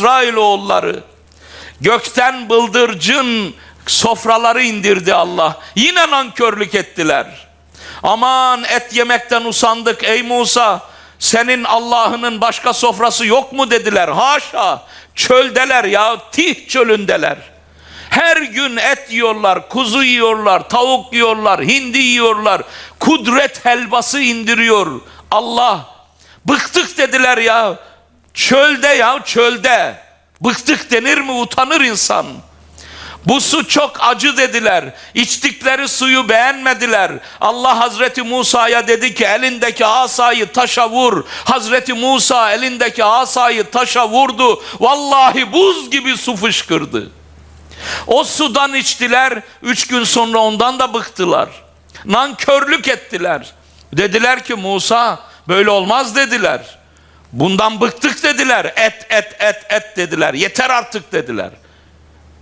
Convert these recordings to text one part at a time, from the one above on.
İsrailoğulları gökten bıldırcın sofraları indirdi Allah. Yine nankörlük ettiler. Aman et yemekten usandık ey Musa. Senin Allah'ının başka sofrası yok mu dediler. Haşa çöldeler ya tih çölündeler. Her gün et yiyorlar, kuzu yiyorlar, tavuk yiyorlar, hindi yiyorlar. Kudret helvası indiriyor Allah. Bıktık dediler ya. Çölde ya çölde. Bıktık denir mi utanır insan. Bu su çok acı dediler. İçtikleri suyu beğenmediler. Allah Hazreti Musa'ya dedi ki elindeki asayı taşa vur. Hazreti Musa elindeki asayı taşa vurdu. Vallahi buz gibi su fışkırdı. O sudan içtiler. Üç gün sonra ondan da bıktılar. Nankörlük ettiler. Dediler ki Musa böyle olmaz dediler. Bundan bıktık dediler. Et et et et dediler. Yeter artık dediler.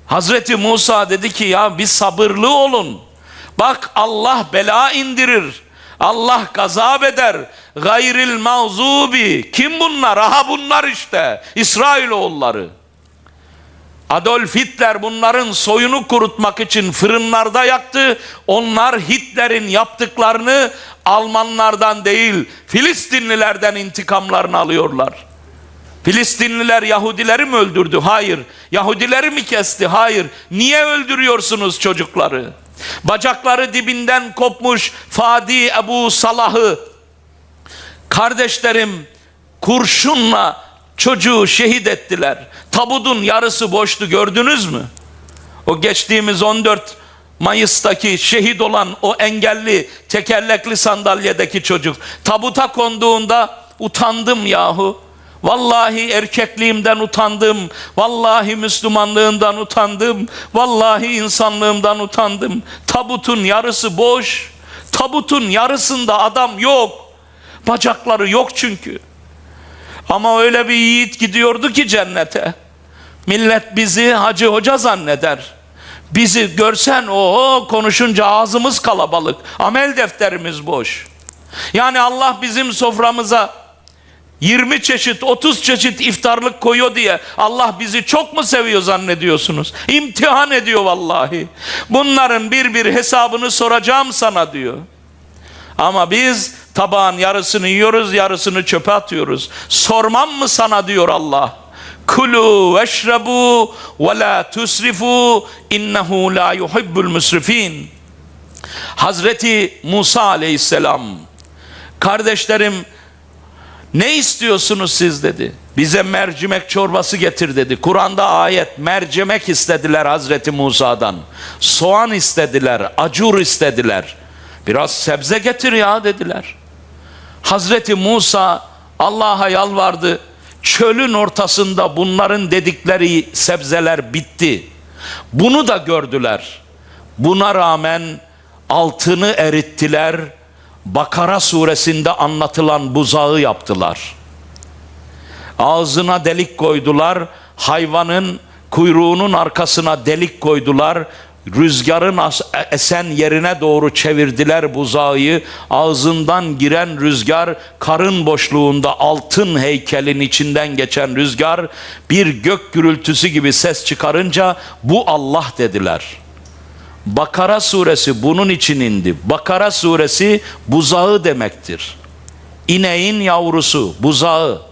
Hazreti Musa dedi ki ya bir sabırlı olun. Bak Allah bela indirir. Allah gazap eder. Gayril mağzubi. Kim bunlar? Aha bunlar işte. İsrailoğulları. Adolf Hitler bunların soyunu kurutmak için fırınlarda yaktı. Onlar Hitler'in yaptıklarını Almanlardan değil Filistinlilerden intikamlarını alıyorlar. Filistinliler Yahudileri mi öldürdü? Hayır. Yahudileri mi kesti? Hayır. Niye öldürüyorsunuz çocukları? Bacakları dibinden kopmuş Fadi Ebu Salah'ı kardeşlerim kurşunla çocuğu şehit ettiler. Tabudun yarısı boştu gördünüz mü? O geçtiğimiz 14 Mayıs'taki şehit olan o engelli tekerlekli sandalyedeki çocuk tabuta konduğunda utandım yahu. Vallahi erkekliğimden utandım. Vallahi Müslümanlığımdan utandım. Vallahi insanlığımdan utandım. Tabutun yarısı boş. Tabutun yarısında adam yok. Bacakları yok çünkü. Ama öyle bir yiğit gidiyordu ki cennete. Millet bizi hacı hoca zanneder. Bizi görsen o konuşunca ağzımız kalabalık. Amel defterimiz boş. Yani Allah bizim soframıza 20 çeşit 30 çeşit iftarlık koyuyor diye Allah bizi çok mu seviyor zannediyorsunuz? İmtihan ediyor vallahi. Bunların bir bir hesabını soracağım sana diyor. Ama biz tabağın yarısını yiyoruz, yarısını çöpe atıyoruz. Sormam mı sana diyor Allah. Kulu veşrebu ve la tusrifu innehu la yuhibbul musrifin. Hazreti Musa aleyhisselam kardeşlerim ne istiyorsunuz siz dedi. Bize mercimek çorbası getir dedi. Kur'an'da ayet mercimek istediler Hazreti Musa'dan. Soğan istediler, acur istediler. Biraz sebze getir ya dediler. Hazreti Musa Allah'a yalvardı. Çölün ortasında bunların dedikleri sebzeler bitti. Bunu da gördüler. Buna rağmen altını erittiler. Bakara suresinde anlatılan buzağı yaptılar. Ağzına delik koydular. Hayvanın kuyruğunun arkasına delik koydular. Rüzgarın as- esen yerine doğru çevirdiler buzağı. Ağzından giren rüzgar karın boşluğunda altın heykelin içinden geçen rüzgar bir gök gürültüsü gibi ses çıkarınca bu Allah dediler. Bakara suresi bunun için indi. Bakara suresi buzağı demektir. İneğin yavrusu, buzağı.